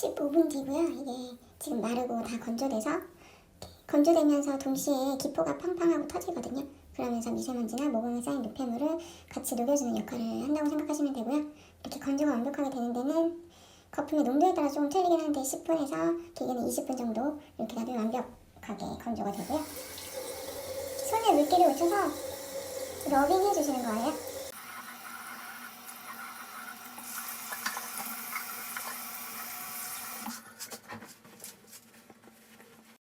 (15분) 뒤고요 이게 지금 마르고 다 건조돼서 건조되면서 동시에 기포가 팡팡하고 터지거든요. 그러면서 미세먼지나 모공에 쌓인 노폐물을 같이 녹여주는 역할을 한다고 생각하시면 되고요. 이렇게 건조가 완벽하게 되는 데는 거품의 농도에 따라 조금 틀리긴 한데 10분에서 길게는 20분 정도 이렇게 놔두면 완벽하게 건조가 되고요. 손에 물기를 묻혀서 러빙 해주시는 거예요